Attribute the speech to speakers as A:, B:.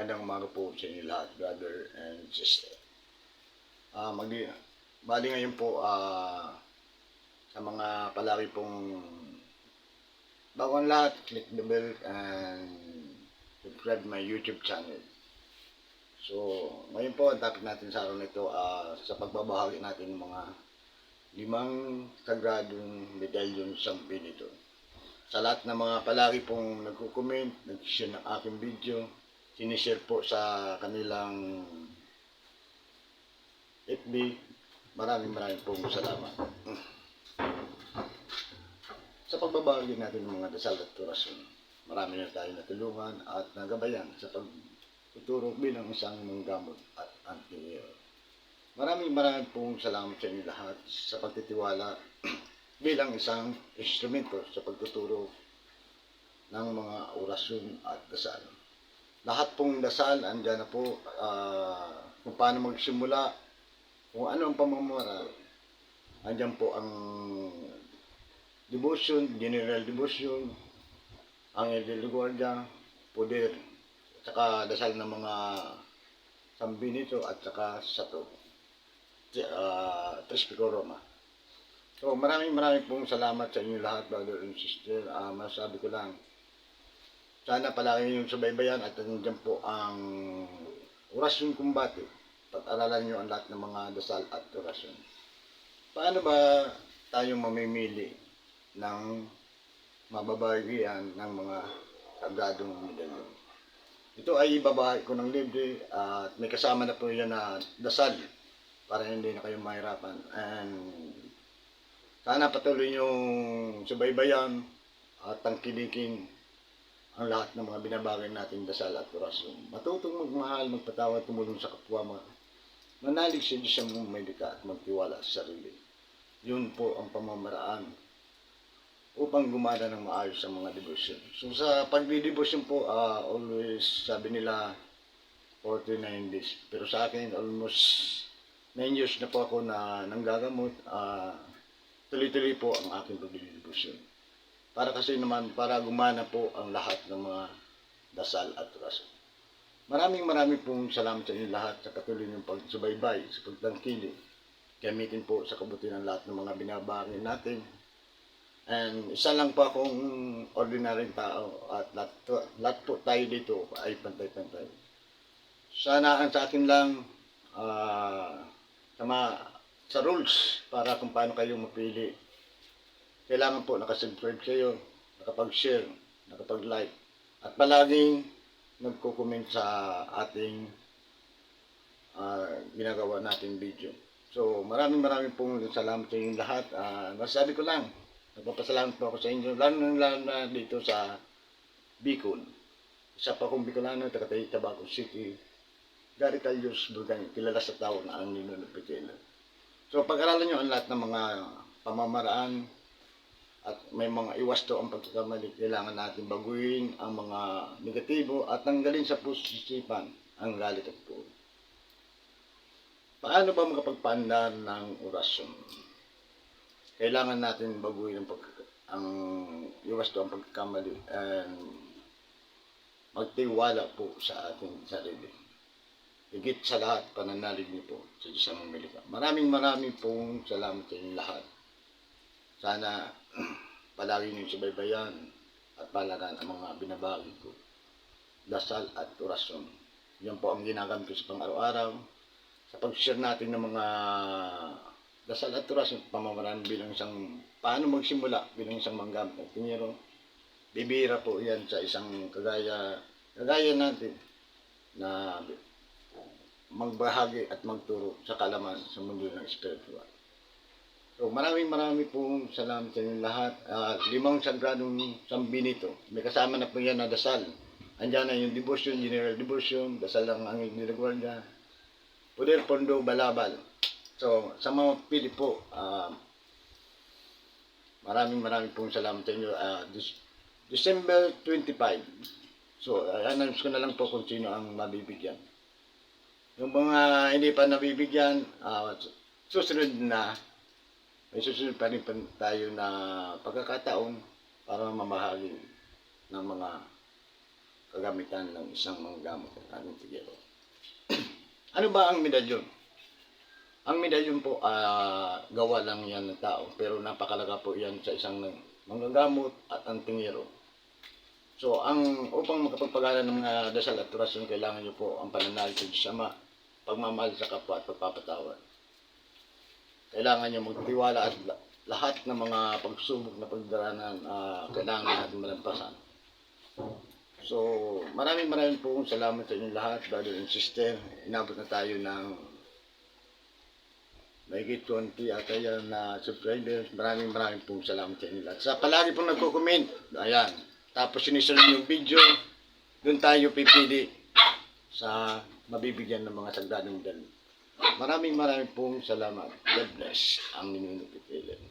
A: Magandang umaga po sa inyo lahat, brother and sister. Ah, mag bali ngayon po ah sa mga palagi pong bago ang lahat, click the bell and subscribe my YouTube channel. So, ngayon po, ang topic natin sa araw na ito ah, sa pagbabahagi natin ng mga limang sagradong medalyon sa pinito. Sa lahat ng mga palagi pong nagko-comment, nag-share ng aking video, sinishare po sa kanilang FB. Maraming maraming pong salamat. Sa pagbabahagi natin ng mga dasal at turasyon, marami na tayo natulungan at nagabayan sa pagtuturo bilang isang manggamot at antiyo. Maraming maraming pong salamat sa inyo lahat sa pagtitiwala bilang isang instrumento sa pagtuturo ng mga orasyon at dasal. Lahat pong dasal, andyan na po ah, kung paano magsimula, kung ano ang pamamara. Andyan po ang devotion, general devotion, ang de Guardia, poder, saka dasal ng mga sambinito at saka sato. Uh, Trispico Roma. So maraming maraming pong salamat sa inyo lahat, brother and sister. Ah, masabi ko lang, sana palagi yung subaybayan at nandiyan po ang orasyon kumbate. Pag-aralan nyo ang lahat ng mga dasal at orasyon. Paano ba tayo mamimili ng mababagian ng mga sagradong medalyon? Ito ay ibabahay ko ng libre at may kasama na po yan na dasal para hindi na kayo mahirapan. And sana patuloy yung subaybayan at tangkilikin ang lahat ng mga binabagay nating dasal at orasyon. Matutong magmahal, magpatawad, tumulong sa kapwa mo. Manalig sa Diyos ang may likha at magtiwala sa sarili. Yun po ang pamamaraan upang gumana ng maayos ang mga devotion. So sa pagdidebosyon po, ah, always sabi nila 49 days. Pero sa akin, almost 9 years na po ako na nanggagamot. ah, tuloy-tuloy po ang aking pagdidebosyon. Para kasi naman, para gumana po ang lahat ng mga dasal at rason. Maraming maraming pong salamat sa inyo lahat sa patuloy ng pagsubaybay, sa pagtangkilik. Gamitin po sa kabutihan lahat ng mga binabagay natin. And isa lang po akong ordinaryong tao at lahat, lahat po tayo dito ay pantay-pantay. Sana ang sa akin lang ah, sa, sa rules para kung paano kayo mapili kailangan po nakasubscribe kayo, nakapag-share, nakapag-like, at palaging nagko-comment sa ating ah, ginagawa nating video. So, maraming maraming pong salamat sa inyong lahat. Ah, masasabi ko lang, nagpapasalamat po ako sa inyo, lalo na, lalo dito sa Bicol. Isa pa akong Bicolano, taga Tabaco City, Gary Calyos Bulgan, kilala sa tao na ang Nino Pitela. So, pag-aralan nyo ang lahat ng mga pamamaraan, at may mga iwas to ang pagkakamali. Kailangan natin baguhin ang mga negatibo at tanggalin sa pusisipan ang galit at puot. Paano ba makapagpaandar ng orasyon? Kailangan natin baguhin ang, pag, ang iwas to ang pagkakamali and magtiwala po sa ating sarili. Higit sa lahat, pananalig niyo po sa Diyos ang Amerika. Maraming maraming pong salamat sa inyo lahat. Sana palagi niyong subaybayan at palagan ang mga binabagi ko. Dasal at orasyon. Yan po ang ginagamit ko sa pang-araw-araw. Sa pag-share natin ng mga dasal at orasyon, pamamaraan bilang isang, paano magsimula bilang isang manggamit ng tingero. Bibira po yan sa isang kagaya, kagaya natin na magbahagi at magturo sa kalaman sa mundo ng spiritual. So maraming maraming pong salamat sa inyo lahat. Ah, limang sagradong sambinito. May kasama na po yan na dasal. Andiyan na yung devotion, general devotion, dasal ng angel ni Guardia, Poder, Pondo, Balabal. So sa mga pili po, ah, maraming maraming pong salamat sa inyo. Dec- December 25. So, announce ko na lang po kung sino ang mabibigyan. Yung mga hindi pa nabibigyan, ah, susunod na may susunod pa rin tayo na pagkakataon para mamahagi ng mga kagamitan ng isang manggamot at ating tigero. ano ba ang medalyon? Ang medalyon po, ah, gawa lang yan ng tao, pero napakalaga po yan sa isang manggagamot at ang tingero. So, ang upang makapagpagala ng mga dasal at orasyon, kailangan nyo po ang pananalig sa Ama, pagmamahal sa kapwa at pagpapatawad. Kailangan nyo magtiwala at la- lahat ng mga pagsubok na pagdaranan, ah, kailangan natin malampasan. So, maraming maraming po salamat sa inyong lahat, brother and sister. Inabot na tayo ng mahigit 20 ata yan na subscribers. Maraming maraming pong salamat sa inyo lahat. Sa palagi pong nagko-comment, ayan. Tapos sinishare yung video, doon tayo pipili sa mabibigyan ng mga sagdanang dal. Maraming maraming pong salamat. God bless ang inyong pipili.